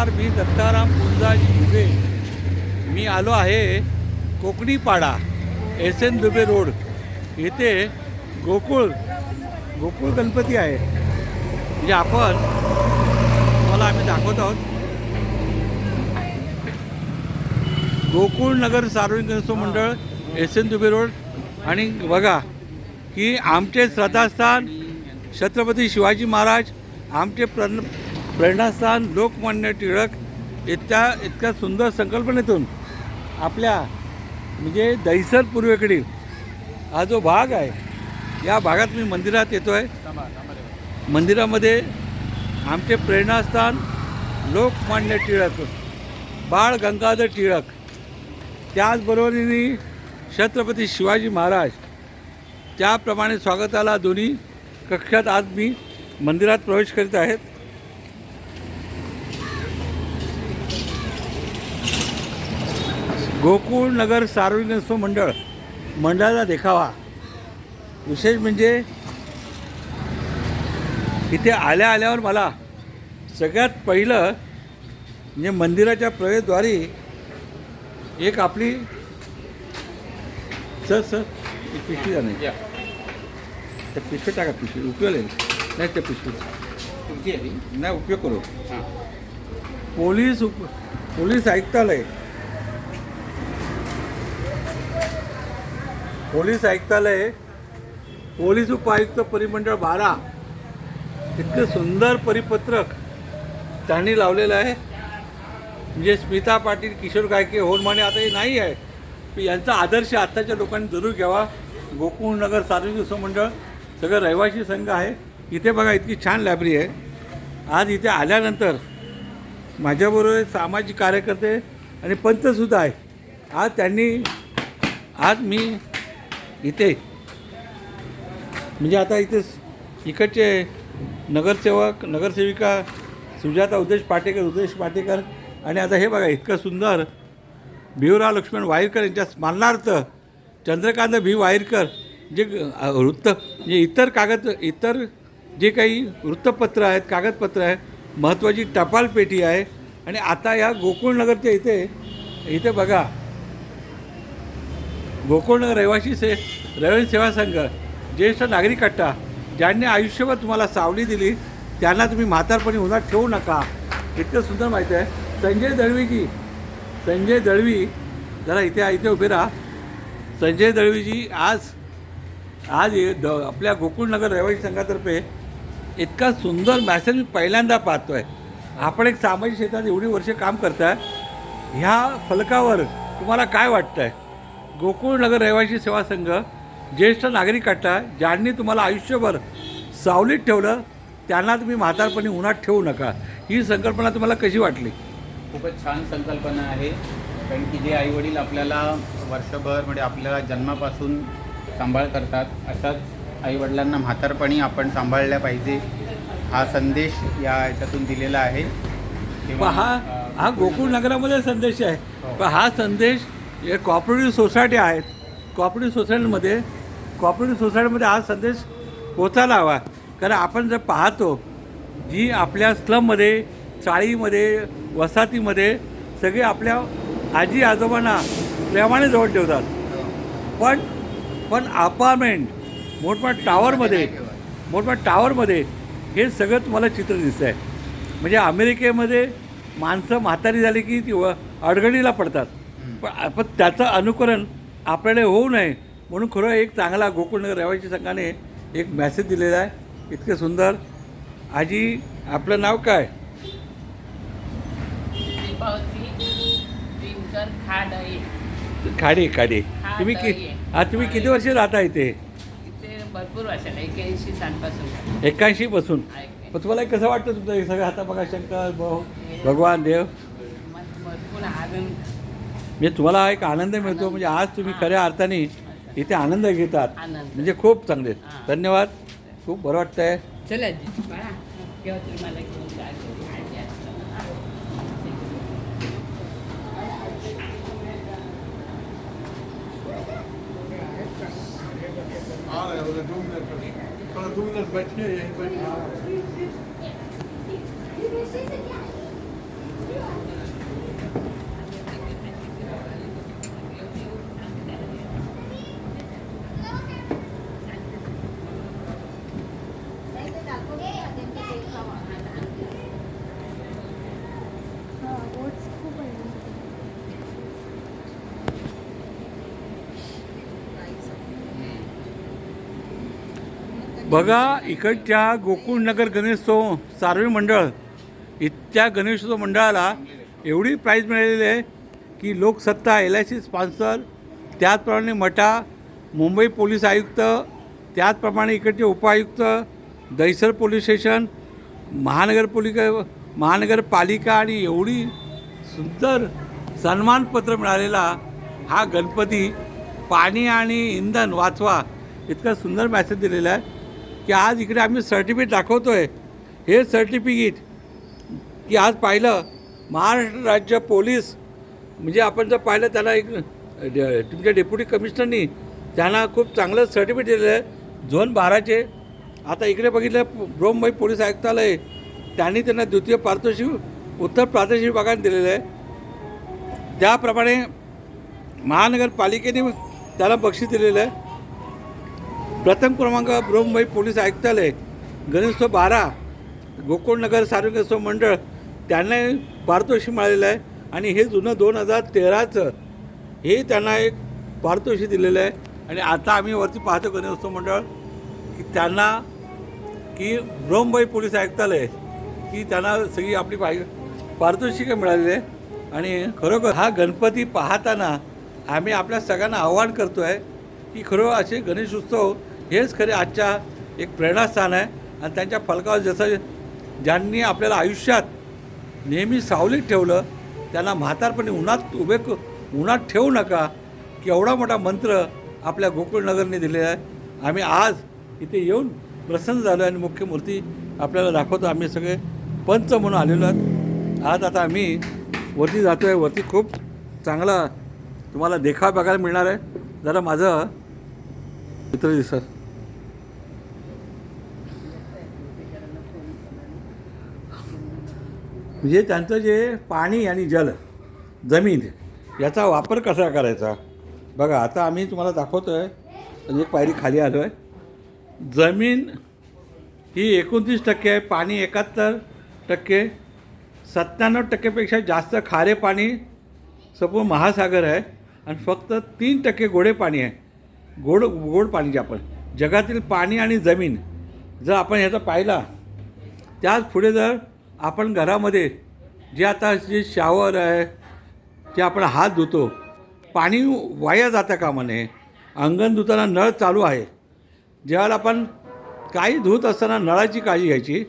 नमस्कार मी दत्ताराम पुंजाजी दुबे मी आलो आहे Kokanipada S N Dubey road. येथे गोकुळ गोकुळ गणपती आहे. म्हणजे आपण तुम्हाला आम्ही दाखवत आहोत. गोकुळ नगर सार्वजनिक गणेशोत्सव मंडळ एस एन दुबे रोड. आणि बघा की आमचे श्रद्धास्थान छत्रपती शिवाजी महाराज आमचे प्रण प्रेरणास्थान लोकमान्य टिळक इतक्या इतक्या सुंदर संकल्पनेतून आपल्या म्हणजे दहिसर पूर्वेकडील हा जो भाग आहे या भागात मी मंदिरात येतो आहे मंदिरामध्ये आमचे प्रेरणास्थान लोकमान्य टिळक बाळ गंगाधर टिळक त्याचबरोबरीने छत्रपती शिवाजी महाराज त्याप्रमाणे स्वागताला दोन्ही कक्षात आज मी मंदिरात प्रवेश करीत आहेत गोकुळ नगर सार्वजनिक मंडळ मंडळाचा देखावा. विशेष म्हणजे इथे आल्या आल्यावर मला सगळ्यात पहिलं म्हणजे मंदिराच्या प्रवेशद्वारी एक आपली सर सर एक पिशवी जा नाही त्या पिशवी टाका पिशवी उपयोग आहे. नाही त्या पिशवी नाही उपयोग करू. पोलीस उप पोलीस आयुक्तालय पोलीस आयुक्तालय पोलीस उपायुक्त परिमंडळ बारा इतकं सुंदर परिपत्रक त्यांनी लावलेलं आहे. म्हणजे स्मिता पाटील किशोर गायके होनमाने आता हे नाही आहे. यांचा आदर्श आत्ताच्या लोकांनी जरूर घ्यावा. गोकुळ नगर सार्वजनिक उत्सव मंडळ सगळं रहिवासी संघ आहे. इथे बघा इतकी छान लायब्ररी आहे. आज इथे आल्यानंतर माझ्याबरोबर सामाजिक कार्यकर्ते आणि पंतसुद्धा आहे आज त्यांनी आज मी इथे. म्हणजे आता इथे इकडचे नगरसेवक नगरसेविका सुजाता उदेश पाटेकर उदेश पाटेकर आणि आता हे बघा इतकं सुंदर. भिवराव लक्ष्मण वाईरकर यांच्या स्मरणार्थ चंद्रकांत भी वाईरकर जे वृत्त म्हणजे इतर कागद इतर जे काही वृत्तपत्र आहेत कागदपत्र आहे महत्त्वाची टपाल पेटी आहे. आणि आता या गोकुळनगरच्या इथे इथे बघा गोकुळनगर रहिवासी से रहिवासी सेवा संघ ज्येष्ठ नागरिक अट्टा ज्यांनी आयुष्यभर तुम्हाला सावली दिली त्यांना तुम्ही म्हातारपणी उन्हात ठेवू नका. इतकं सुंदर माहिती आहे. संजय दळवीजी संजय दळवी जरा इथे इथे उभे राहा. संजय दळवीजी आज आज द आपल्या गोकुळनगर रहिवासी संघातर्फे इतका सुंदर मॅसेज मी पहिल्यांदा पाहतो आहे आपण एक सामाजिक क्षेत्रात एवढी वर्ष काम करताय. ह्या फलकावर तुम्हाला काय वाटतं आहे गोकुळनगर रहिवासी सेवा संघ ज्येष्ठ नागरिक अट्टा ज्यांनी तुम्हाला आयुष्यभर सावलीत ठेवलं त्यांना तुम्ही म्हातारपणी उन्हात ठेवू नका. ही संकल्पना तुम्हाला कशी वाटली? खूपच छान संकल्पना आहे. कारण की जे आईवडील आपल्याला वर्षभर म्हणजे आपल्याला जन्मापासून सांभाळ करतात अशाच आईवडिलांना म्हातारपणी आपण सांभाळल्या पाहिजे हा संदेश या याच्यातून दिलेला आहे. हा हा गोकुळ नगरामध्ये संदेश आहे. हो. पण हा संदेश हे कॉपरेटिव्ह सोसायटी आहेत. कॉपरेटिव्ह सोसायटीमध्ये कॉपरेटिव्ह सोसायटीमध्ये हा संदेश पोचायला हवा. कारण आपण जर पाहतो जी आपल्या स्लममध्ये चाळीमध्ये वसाहतीमध्ये सगळे आपल्या आजी आजोबांना प्रेमाने जवळ ठेवतात. पण पण अपार्टमेंट मोठमोठ्या टावरमध्ये मोठमोठ्या टावरमध्ये हे सगळं तुम्हाला चित्र दिसतं आहे म्हणजे अमेरिकेमध्ये माणसं म्हातारी झाली की ती व- अडगणीला पडतात. पण पण त्याचं अनुकरण आपल्याला होऊ नये. म्हणून खरं एक चांगला गोकुळनगर रहिवासी संघाने एक मॅसेज दिलेला आहे. इतकं सुंदर. आजी आपलं नाव काय? खाडे खाडे तुम्ही कि. हा तुम्ही किती वर्ष राहता इथे? इथे भरपूर वर्षाला एक्याऐंशी सालपासून. एक्याऐंशी पासून. तुम्हाला कसं वाटतं तुमचं हे सगळं? आता बघा शंकर भाऊ भगवान देव. भरपूर आनंद. म्हणजे तुम्हाला एक आनंद मिळतो. म्हणजे आज तुम्ही खऱ्या अर्थाने इथे आनंद घेतात. आनंद. म्हणजे खूप चांगले हां. धन्यवाद. खूप बरं चला बाळा. मला घेऊन जा. आजी असताना. बघा इकडच्या गोकुळनगर गणेशोत्सव सार्वे मंडळ इतक्या गणेशोत्सव मंडळाला एवढी प्राईज मिळालेली आहे की Loksatta L I C sponsor त्याचप्रमाणे मटा मुंबई पोलीस आयुक्त त्याचप्रमाणे इकडचे उपायुक्त दहिसर पोलीस स्टेशन महानगरपालिका महानगरपालिका आणि एवढी सुंदर सन्मानपत्र मिळालेला हा गणपती पाणी आणि इंधन वाचवा इतका सुंदर मॅसेज दिलेला आहे. की आज इकडे आम्ही सर्टिफिकेट दाखवतो आहे हे सर्टिफिकेट की आज पाहिलं महाराष्ट्र राज्य पोलीस म्हणजे आपण जर पाहिलं त्याला एक तुमच्या डेप्युटी कमिशनरनी त्यांना खूप चांगलं सर्टिफिकेट दिलेलं आहे. झोन बाराचे आता इकडे बघितलं ब्रोमबाई पोलीस आयुक्तालय त्यांनी त्यांना द्वितीय पारितोषिक उत्तर प्रादेशिक विभागाने दिलेलं आहे. त्याप्रमाणे महानगरपालिकेने त्याला बक्षीस दिलेलं आहे. प्रथम क्रमांक ब्रह्मबाई पोलीस आयुक्तालय गणेशोत्सव बारा गोकुळनगर सार्वजनिकोत्सव मंडळ त्यांना पारितोषिक मिळालेलं आहे. आणि हे जुनं दोन हजार तेराचं हे त्यांना एक पारितोषिक दिलेलं आहे. आणि आता आम्ही वरती पाहतो गणेशोत्सव मंडळ की त्यांना की ब्रह्मबाई पोलीस आयुक्तालय की त्यांना सगळी आपली पाहि पारितोषिकं मिळालेली आहे. आणि खरोखर हा गणपती पाहताना आम्ही आपल्या सगळ्यांना आव्हान करतो आहे की खरं असे गणेश उत्सव हेच खरे आजच्या एक प्रेरणास्थान आहे. आणि त्यांच्या फलकावर जसं ज्यांनी आपल्याला आयुष्यात नेहमी सावलीत ठेवलं त्यांना म्हातारपणी उन्हात उभे उन्हात ठेवू नका. की एवढा मोठा मंत्र आपल्या गोकुळनगरने दिलेला आहे. आम्ही आज इथे येऊन प्रसन्न झालो आणि मुख्य मूर्ती आपल्याला दाखवतो. आम्ही सगळे पंच म्हणून आलेलो आहोत. आज आता आम्ही वरती जातो आहे वरती खूप चांगला तुम्हाला देखावा बघायला मिळणार आहे. जरा माझं मित्र दिसत. म्हणजे त्यांचं जे पाणी आणि जल जमीन याचा वापर कसा करायचा? बघा आता आम्ही तुम्हाला दाखवतो आहे एक पायरी खाली आलो आहे जमीन ही एकोणतीस टक्के आहे पाणी एकाहत्तर टक्के. सत्त्याण्णव टक्केपेक्षा जास्त खारे पाणी सपोज महासागर आहे आणि फक्त तीन टक्के गोडे पाणी आहे. गोड गोड पाणी जे आपण जगातील पाणी आणि जमीन जर आपण ह्याचा पाहिला त्याच पुढे जर आपण घरामध्ये जे आता जे शावर आहे ते आपण हात धुतो पाणी वाया जातं कामा नये अंगण धुताना नळ चालू आहे. ज्यावेळेला आपण काही धुत असताना नळाची काळजी घ्यायची.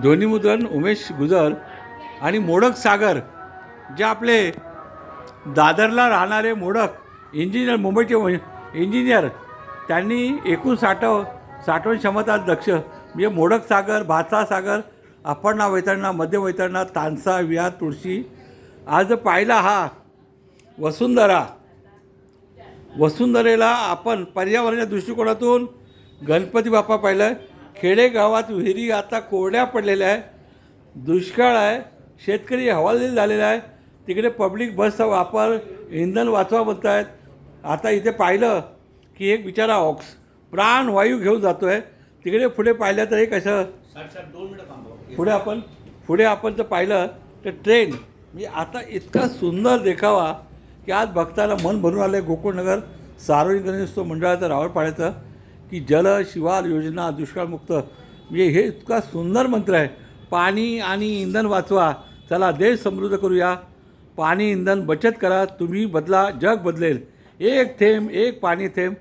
ध्वनिमुद्रण उमेश गुजर आणि मोडक सागर जे आपले दादरला राहणारे मोडक इंजिनियर मुंबईचे इंजिनियर त्यांनी एकूण साठव साठवण क्षमता दक्ष म्हणजे मोडक सागर भातसा सागर अपर्णा वैतरणा मध्य वैतरणा तानसा विया तुळशी. आज पाहिला हा वसुंधरा. वसुंधरेला आपण पर्यावरणाच्या दृष्टिकोनातून गणपती बाप्पा पाहिलं आहे खेडेगावात विहिरी आता कोरड्या पडलेल्या आहे दुष्काळ आहे. शेतकरी हवालदिल झालेला आहे. तिकडे पब्लिक बसचा वापर इंधन वाचवा म्हणत आहेत आता इथे पाहिलं की एक बिचारा ऑक्स प्राणवायू घेऊन जातो आहे तिकडे पुढे पाहिलं तर पुढे आपण पुढे आपण जर पाहिलं तर ट्रेन म्हणजे आता इतका सुंदर देखावा की आज भक्ताला मन भरून आलं आहे गोकुळनगर सार्वजनिक गणेशोत्सव मंडळाचं रावळपाड्याचं की जल शिवार योजना दुष्काळमुक्त. म्हणजे हे इतका सुंदर मंत्र आहे. पाणी आणि इंधन वाचवा. चला देश समृद्ध करूया. पाणी इंधन बचत करा. तुम्ही बदला जग बदलेल. एक थेंब एक पाणी थेंब.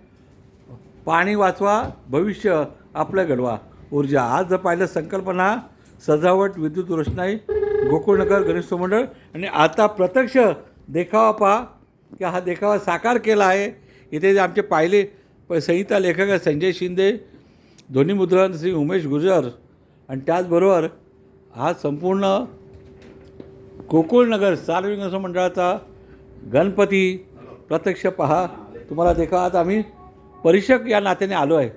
पाणी वाचवा भविष्य आपलं घडवा. ऊर्जा. आज जर पाहिलं संकल्पना सजावट विद्युत रोषणाई गोकुळनगर गणेश मंडळ आणि आता प्रत्यक्ष देखावा पहा की हा देखावा साकार केला आहे. इथे जे आमचे पाहिले प संहिता लेखक आहे संजय शिंदे ध्वनिमुद्रण श्री उमेश गुजर आणि त्याचबरोबर हा संपूर्ण गोकुळनगर सार्वजनिक गणेश मंडळाचा गणपती प्रत्यक्ष पहा. तुम्हाला देखा आज आम्ही. परीक्षक या नात्याने आलो आहे.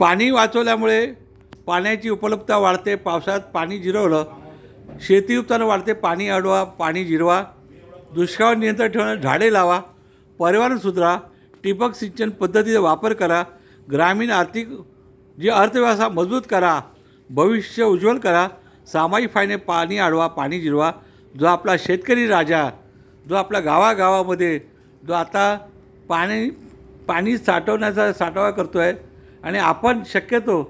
पाणी वाचवल्यामुळे पाण्याची उपलब्धता वाढते पावसाळ्यात पाणी जिरवलं शेती उत्पन्न वाढते पाणी अडवा पाणी जिरवा दुष्काळ नियंत्रण ठेवणं झाडे लावा पर्यावरण सुधारा ठिबक सिंचन पद्धतीचा वापर करा ग्रामीण आर्थिक जी अर्थव्यवस्था मजबूत करा भविष्य उज्ज्वल करा सामाजिक फायने पाणी अडवा पाणी जिरवा जो आपला शेतकरी राजा जो आपल्या गावागावामध्ये जो आता पाणी पाणी साठवण्याचा साठवा करतो आहे आणि आपण शक्यतो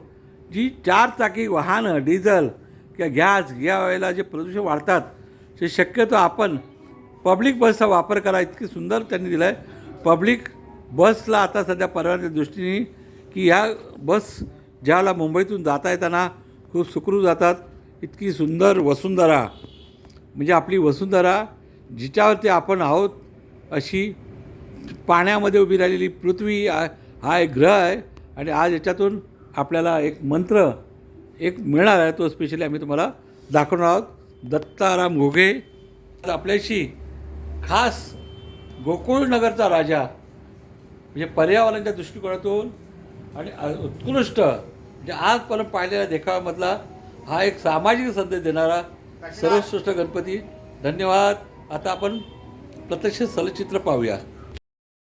जी चार चाकी वाहनं डिझल किंवा गॅस या वेळेला जे प्रदूषण वाढतात ते शक्यतो आपण पब्लिक बसचा वापर करा. इतकी सुंदर त्यांनी दिलं आहे पब्लिक बसला आता सध्या परवानच्या दृष्टीने की ह्या बस ज्याला मुंबईतून जाता येताना खूप सुखरू जातात. इतकी सुंदर वसुंधरा. म्हणजे आपली वसुंधरा जिच्यावरती आपण आहोत अशी पाण्यामध्ये उभी राहिलेली पृथ्वी हा हा एक ग्रह आहे. आणि आज याच्यातून आपल्याला एक मंत्र एक मिळणार आहे तो स्पेशली आम्ही तुम्हाला दाखवणार आहोत. दत्ताराम घोगे आज आपल्याशी खास गोकुळनगरचा राजा म्हणजे पर्यावरणाच्या दृष्टिकोनातून आणि उत्कृष्ट म्हणजे आजपर्यंत पाहिलेल्या देखाव्यामधला हा एक सामाजिक संदेश देणारा सर्वश्रेष्ठ गणपती. धन्यवाद. आता आपण प्रत्यक्ष चलचित्र पाहूया.